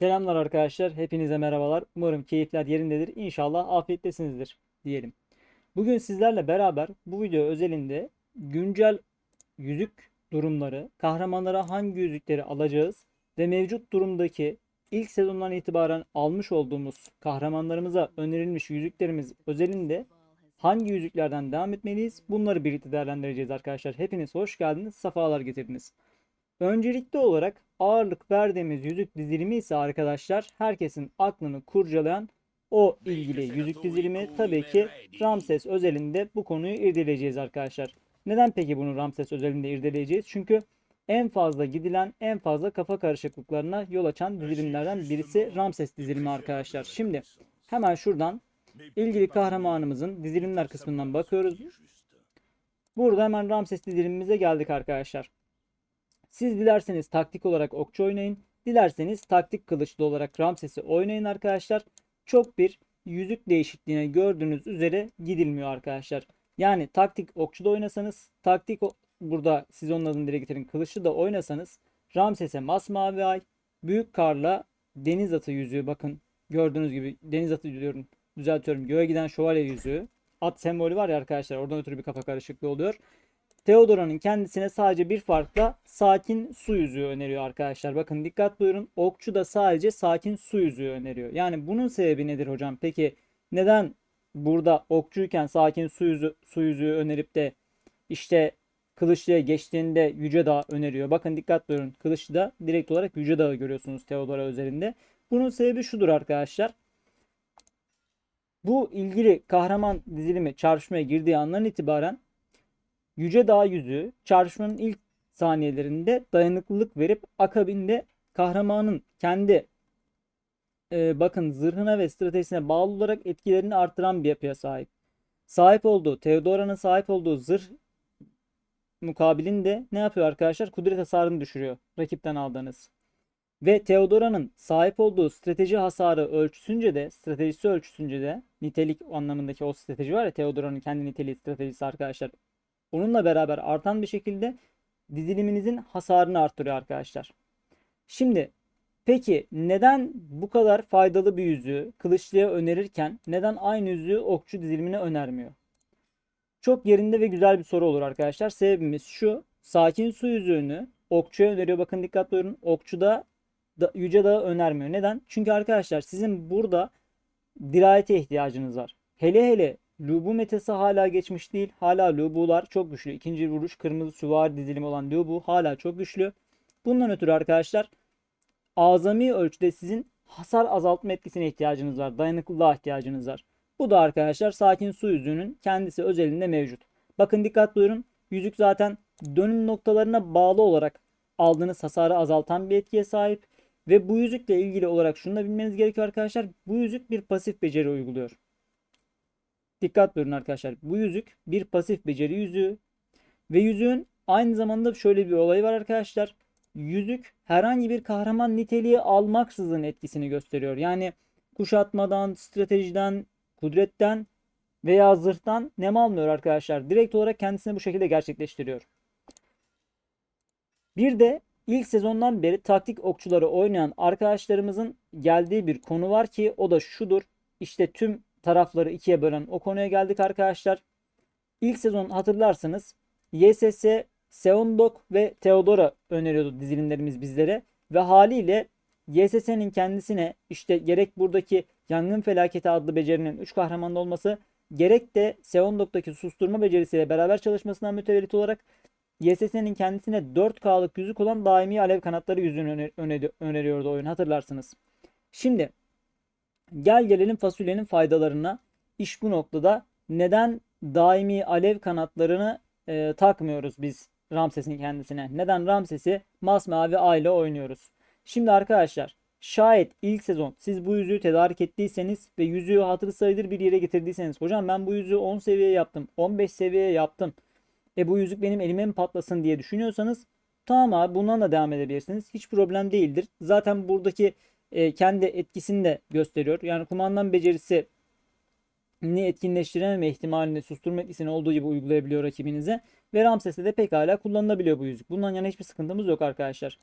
Selamlar arkadaşlar. Hepinize merhabalar. Umarım keyifler yerindedir. İnşallah afiyettesinizdir diyelim. Bugün sizlerle beraber bu video özelinde güncel yüzük durumları, kahramanlara hangi yüzükleri alacağız ve mevcut durumdaki ilk sezondan itibaren almış olduğumuz kahramanlarımıza önerilmiş yüzüklerimiz özelinde hangi yüzüklerden devam etmeliyiz? Bunları birlikte değerlendireceğiz arkadaşlar. Hepiniz hoş geldiniz, sefalar getirdiniz. Öncelikli olarak ağırlık verdiğimiz yüzük dizilimi ise arkadaşlar herkesin aklını kurcalayan o ilgili yüzük dizilimi tabii ki Ramses özelinde bu konuyu irdeleyeceğiz arkadaşlar. Neden peki bunu Ramses özelinde irdeleyeceğiz? Çünkü en fazla gidilen, en fazla kafa karışıklıklarına yol açan dizilimlerden birisi Ramses dizilimi arkadaşlar. Şimdi hemen şuradan ilgili kahramanımızın dizilimler kısmından bakıyoruz. Burada hemen Ramses dizilimimize geldik arkadaşlar. Siz dilerseniz taktik olarak okçu oynayın. Dilerseniz taktik kılıçlı olarak Ramses'i oynayın arkadaşlar. Çok bir yüzük değişikliğine gördüğünüz üzere gidilmiyor arkadaşlar. Yani taktik okçu da oynasanız, taktik burada siz onun adını dile getirin kılıçlı da oynasanız Ramses'e masmavi ay, büyük karla deniz atı yüzüğü bakın gördüğünüz gibi deniz atı diyorum düzeltiyorum göğe giden şövalye yüzüğü at sembolü var ya arkadaşlar oradan ötürü bir kafa karışıklığı oluyor. Theodora'nın kendisine sadece bir farkla sakin su yüzüğü öneriyor arkadaşlar. Bakın dikkat buyurun. Okçu da sadece sakin su yüzüğü öneriyor. Yani bunun sebebi nedir hocam? Peki neden burada okçuyken sakin su, yüzü, su yüzüğü önerip de işte Kılıçlı'ya geçtiğinde Yüce Dağ öneriyor. Bakın dikkat buyurun. Kılıçlı'da direkt olarak Yüce Dağ'ı görüyorsunuz Theodora özelinde. Bunun sebebi şudur arkadaşlar. Bu ilgili kahraman dizilimi çarpışmaya girdiği andan itibaren Yüce Dağ yüzüğü çarpışmanın ilk saniyelerinde dayanıklılık verip akabinde kahramanın kendi e, bakın zırhına ve stratejisine bağlı olarak etkilerini arttıran bir yapıya sahip. Sahip olduğu, Theodora'nın sahip olduğu zırh mukabilinde ne yapıyor arkadaşlar? Kudret hasarını düşürüyor rakipten aldığınız. Ve Theodora'nın sahip olduğu strateji hasarı ölçüsünce de, stratejisi ölçüsünce de nitelik anlamındaki o strateji var ya Theodora'nın kendi niteliği stratejisi arkadaşlar. Onunla beraber artan bir şekilde diziliminizin hasarını arttırıyor arkadaşlar. Şimdi peki neden bu kadar faydalı bir yüzüğü kılıçlıya önerirken neden aynı yüzüğü okçu dizilimine önermiyor? Çok yerinde ve güzel bir soru olur arkadaşlar. Sebebimiz şu. Sakin su yüzüğünü okçuya öneriyor. Bakın dikkatli olun. Okçuda da, Yüce Dağı önermiyor. Neden? Çünkü arkadaşlar sizin burada dirayete ihtiyacınız var. Hele hele Lubu metası hala geçmiş değil. Hala Lubu'lar çok güçlü. İkinci vuruş kırmızı süvari dizilimi olan Lubu hala çok güçlü. Bundan ötürü arkadaşlar azami ölçüde sizin hasar azaltma etkisine ihtiyacınız var. Dayanıklılığa ihtiyacınız var. Bu da arkadaşlar sakin su yüzüğünün kendisi özelinde mevcut. Bakın dikkat buyurun. Yüzük zaten dönüm noktalarına bağlı olarak aldığınız hasarı azaltan bir etkiye sahip. Ve bu yüzükle ilgili olarak şunu da bilmeniz gerekiyor arkadaşlar. Bu yüzük bir pasif beceri uyguluyor. Dikkat buyurun arkadaşlar. Bu yüzük bir pasif beceri yüzüğü. Ve yüzüğün aynı zamanda şöyle bir olayı var arkadaşlar. Yüzük herhangi bir kahraman niteliği almaksızın etkisini gösteriyor. Yani kuşatmadan, stratejiden, kudretten veya zırhtan nem almıyor arkadaşlar. Direkt olarak kendisini bu şekilde gerçekleştiriyor. Bir de ilk sezondan beri taktik okçuları oynayan arkadaşlarımızın geldiği bir konu var ki o da şudur. İşte tüm tarafları ikiye bölen o konuya geldik arkadaşlar. İlk sezon hatırlarsanız YSS, Seondok ve Theodora öneriyordu dizilimlerimiz bizlere. Ve haliyle YSS'nin kendisine işte gerek buradaki Yangın Felaketi adlı becerinin 3 kahramanda olması gerek de Seondok'taki susturma becerisiyle beraber çalışmasından mütevellit olarak YSS'nin kendisine 4K'lık yüzük olan daimi alev kanatları yüzüğünü öner- öner- öneriyordu oyun hatırlarsınız. Şimdi Gel gelelim fasulyenin faydalarına. İş bu noktada neden daimi alev kanatlarını e, takmıyoruz biz Ramses'in kendisine? Neden Ramses'i masmavi ay ile oynuyoruz? Şimdi arkadaşlar şayet ilk sezon siz bu yüzüğü tedarik ettiyseniz ve yüzüğü hatırı sayılır bir yere getirdiyseniz hocam ben bu yüzüğü 10 seviye yaptım 15 seviye yaptım e bu yüzük benim elime mi patlasın diye düşünüyorsanız tamam abi bundan da devam edebilirsiniz. Hiç problem değildir. Zaten buradaki e, kendi etkisini de gösteriyor. Yani kumandan becerisi ni etkinleştirememe ihtimalini susturma etkisini olduğu gibi uygulayabiliyor rakibinize. Ve Ramses'te de pekala kullanılabiliyor bu yüzük. Bundan yana hiçbir sıkıntımız yok arkadaşlar.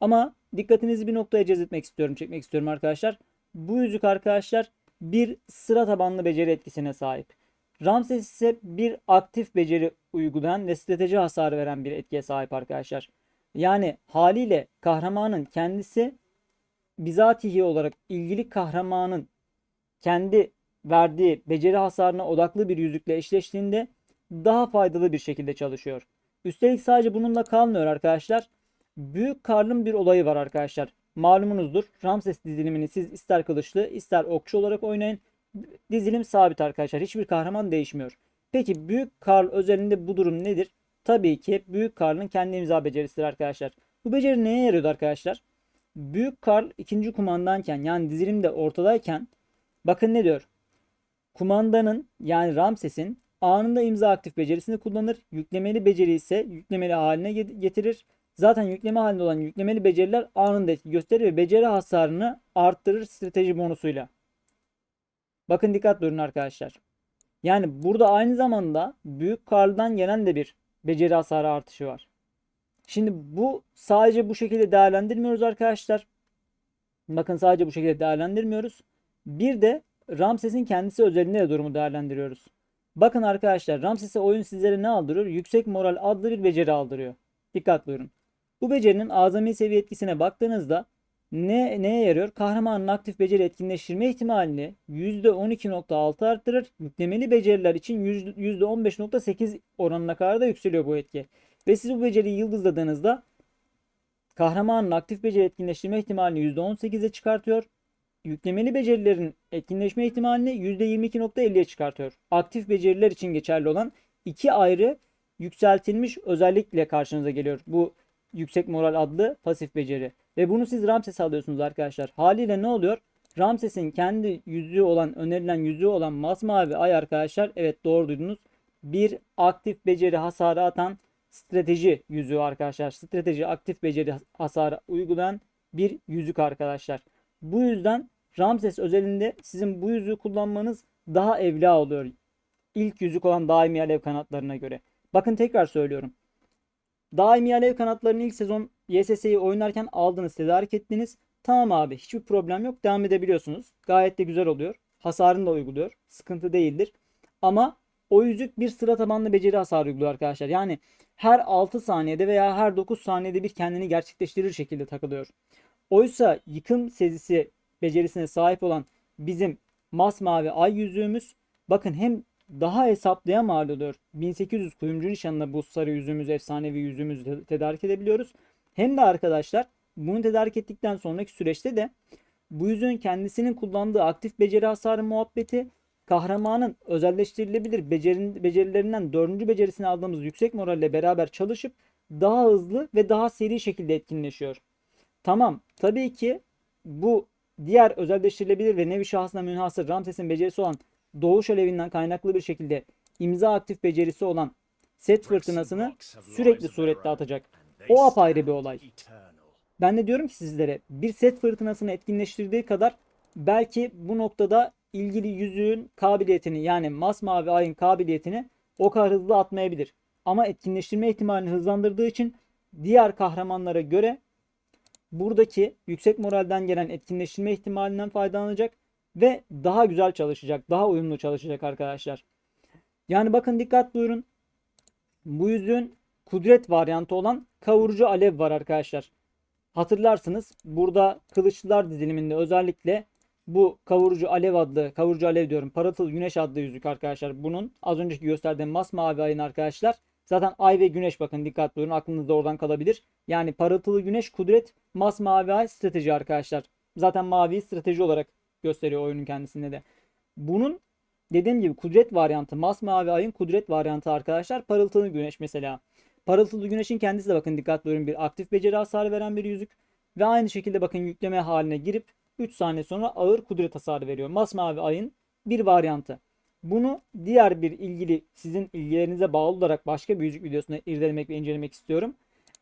Ama dikkatinizi bir noktaya cezbetmek istiyorum, çekmek istiyorum arkadaşlar. Bu yüzük arkadaşlar bir sıra tabanlı beceri etkisine sahip. Ramses ise bir aktif beceri uygulayan ve strateji hasarı veren bir etkiye sahip arkadaşlar. Yani haliyle kahramanın kendisi bizatihi olarak ilgili kahramanın kendi verdiği beceri hasarına odaklı bir yüzükle eşleştiğinde daha faydalı bir şekilde çalışıyor. Üstelik sadece bununla kalmıyor arkadaşlar. Büyük Karl'ın bir olayı var arkadaşlar. Malumunuzdur. Ramses dizilimini siz ister kılıçlı ister okçu olarak oynayın. Dizilim sabit arkadaşlar. Hiçbir kahraman değişmiyor. Peki Büyük Karl özelinde bu durum nedir? Tabii ki Büyük Karl'ın kendi imza becerisidir arkadaşlar. Bu beceri neye yarıyordu arkadaşlar? Büyük Karl ikinci kumandanken yani dizilimde ortadayken bakın ne diyor? Kumandanın yani Ramses'in anında imza aktif becerisini kullanır. Yüklemeli beceri ise yüklemeli haline getirir. Zaten yükleme halinde olan yüklemeli beceriler anında etki gösterir ve beceri hasarını arttırır strateji bonusuyla. Bakın dikkat durun arkadaşlar. Yani burada aynı zamanda büyük Karl'dan gelen de bir beceri hasarı artışı var. Şimdi bu sadece bu şekilde değerlendirmiyoruz arkadaşlar. Bakın sadece bu şekilde değerlendirmiyoruz. Bir de Ramses'in kendisi özelinde de durumu değerlendiriyoruz. Bakın arkadaşlar Ramses'e oyun sizlere ne aldırıyor? Yüksek moral adlı bir beceri aldırıyor. Dikkat buyurun. Bu becerinin azami seviye etkisine baktığınızda ne, neye yarıyor? Kahramanın aktif beceri etkinleştirme ihtimalini %12.6 arttırır. Yüklemeli beceriler için %15.8 oranına kadar da yükseliyor bu etki. Ve siz bu beceriyi yıldızladığınızda kahramanın aktif beceri etkinleştirme ihtimalini %18'e çıkartıyor. Yüklemeli becerilerin etkinleşme ihtimalini %22.50'ye çıkartıyor. Aktif beceriler için geçerli olan iki ayrı yükseltilmiş özellikle karşınıza geliyor. Bu yüksek moral adlı pasif beceri. Ve bunu siz Ramses'e alıyorsunuz arkadaşlar. Haliyle ne oluyor? Ramses'in kendi yüzüğü olan, önerilen yüzüğü olan masmavi ay arkadaşlar. Evet doğru duydunuz. Bir aktif beceri hasarı atan strateji yüzüğü arkadaşlar. Strateji aktif beceri hasarı uygulayan bir yüzük arkadaşlar. Bu yüzden Ramses özelinde sizin bu yüzüğü kullanmanız daha evla oluyor. İlk yüzük olan daimi alev kanatlarına göre. Bakın tekrar söylüyorum. Daimi alev kanatlarını ilk sezon YSS'yi oynarken aldınız, tedarik ettiniz. Tamam abi hiçbir problem yok. Devam edebiliyorsunuz. Gayet de güzel oluyor. Hasarını da uyguluyor. Sıkıntı değildir. Ama o yüzük bir sıra tabanlı beceri hasarı uyguluyor arkadaşlar. Yani her 6 saniyede veya her 9 saniyede bir kendini gerçekleştirir şekilde takılıyor. Oysa yıkım sezisi becerisine sahip olan bizim masmavi ay yüzüğümüz bakın hem daha hesaplaya mal oluyor. 1800 kuyumcu nişanına bu sarı yüzüğümüz, efsanevi yüzüğümüzü tedarik edebiliyoruz. Hem de arkadaşlar bunu tedarik ettikten sonraki süreçte de bu yüzüğün kendisinin kullandığı aktif beceri hasarı muhabbeti kahramanın özelleştirilebilir becerin, becerilerinden dördüncü becerisini aldığımız yüksek moralle beraber çalışıp daha hızlı ve daha seri şekilde etkinleşiyor. Tamam tabii ki bu diğer özelleştirilebilir ve nevi şahsına münhasır Ramses'in becerisi olan doğuş alevinden kaynaklı bir şekilde imza aktif becerisi olan set fırtınasını sürekli surette atacak. O apayrı bir olay. Ben de diyorum ki sizlere bir set fırtınasını etkinleştirdiği kadar belki bu noktada ilgili yüzüğün kabiliyetini yani masmavi ayın kabiliyetini o kadar hızlı atmayabilir. Ama etkinleştirme ihtimalini hızlandırdığı için diğer kahramanlara göre buradaki yüksek moralden gelen etkinleştirme ihtimalinden faydalanacak ve daha güzel çalışacak, daha uyumlu çalışacak arkadaşlar. Yani bakın dikkat buyurun. Bu yüzüğün kudret varyantı olan kavurucu alev var arkadaşlar. Hatırlarsınız burada kılıçlılar diziliminde özellikle bu kavurucu alev adlı, kavurucu alev diyorum, parıltılı güneş adlı yüzük arkadaşlar. Bunun az önceki gösterdiğim masmavi ayın arkadaşlar. Zaten ay ve güneş bakın dikkat buyurun aklınızda oradan kalabilir. Yani parıltılı güneş kudret, masmavi ay strateji arkadaşlar. Zaten mavi strateji olarak gösteriyor oyunun kendisinde de. Bunun dediğim gibi kudret varyantı, masmavi ayın kudret varyantı arkadaşlar. Parıltılı güneş mesela. Parıltılı güneşin kendisi de bakın dikkat buyurun bir aktif beceri hasarı veren bir yüzük. Ve aynı şekilde bakın yükleme haline girip 3 saniye sonra ağır kudret hasarı veriyor. Masmavi ayın bir varyantı. Bunu diğer bir ilgili sizin ilgilerinize bağlı olarak başka bir yüzük videosunda irdelemek ve incelemek istiyorum.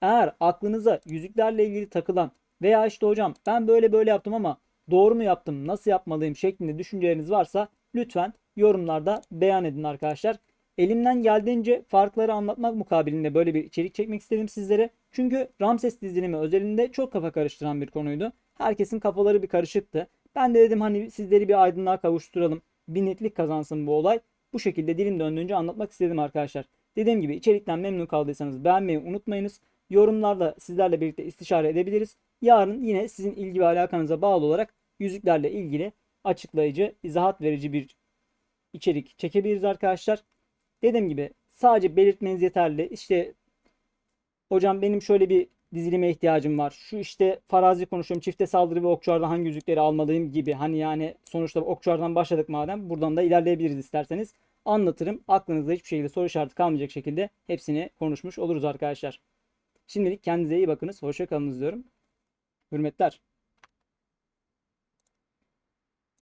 Eğer aklınıza yüzüklerle ilgili takılan veya işte hocam ben böyle böyle yaptım ama doğru mu yaptım, nasıl yapmalıyım şeklinde düşünceleriniz varsa lütfen yorumlarda beyan edin arkadaşlar. Elimden geldiğince farkları anlatmak mukabilinde böyle bir içerik çekmek istedim sizlere. Çünkü Ramses dizilimi özelinde çok kafa karıştıran bir konuydu. Herkesin kafaları bir karışıktı. Ben de dedim hani sizleri bir aydınlığa kavuşturalım. Bir netlik kazansın bu olay. Bu şekilde dilim döndüğünce anlatmak istedim arkadaşlar. Dediğim gibi içerikten memnun kaldıysanız beğenmeyi unutmayınız. Yorumlarda sizlerle birlikte istişare edebiliriz. Yarın yine sizin ilgi ve alakanıza bağlı olarak yüzüklerle ilgili açıklayıcı, izahat verici bir içerik çekebiliriz arkadaşlar. Dediğim gibi sadece belirtmeniz yeterli. İşte hocam benim şöyle bir dizilime ihtiyacım var. Şu işte farazi konuşuyorum. Çifte saldırı ve okçulardan hangi yüzükleri almalıyım gibi. Hani yani sonuçta okçulardan başladık madem. Buradan da ilerleyebiliriz isterseniz. Anlatırım. Aklınızda hiçbir şekilde soru işareti kalmayacak şekilde hepsini konuşmuş oluruz arkadaşlar. Şimdilik kendinize iyi bakınız. Hoşça kalınız diyorum. Hürmetler.